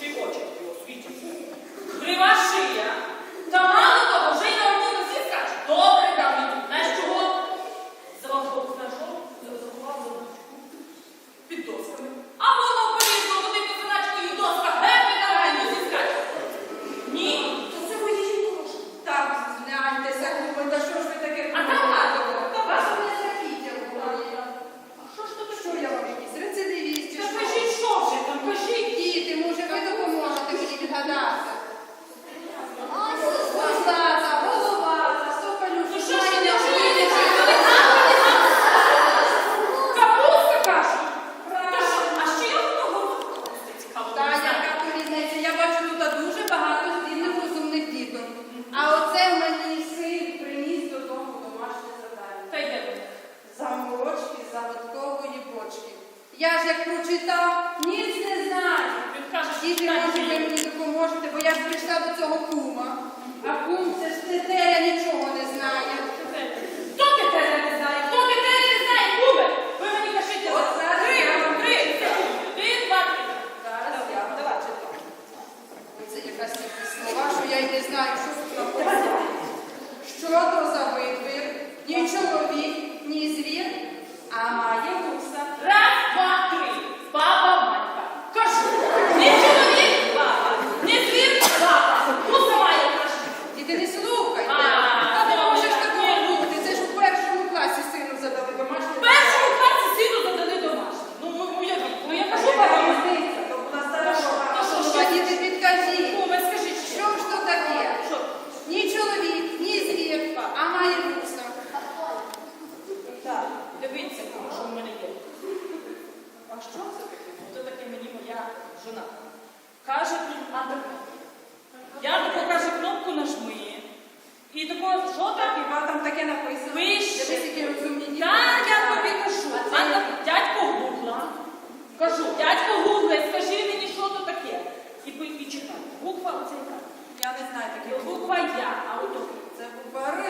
Ce-i voce? E o таке написано. Вище. Так, я тобі кажу. Анна, дядько гугла. Кажу, дядько гугла, скажи мені, що то таке. І, і. Буква оце яка. Я не знаю таке. Буква Я, а ото. Це буква Р.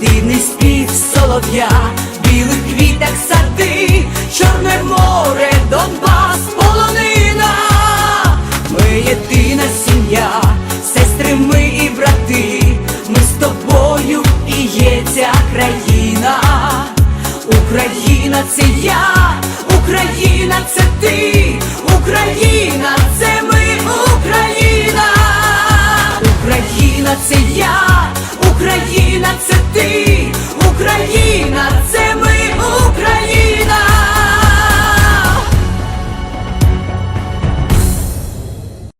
дивний спів солов'я, білих квіток сади, чорне море, Донбас.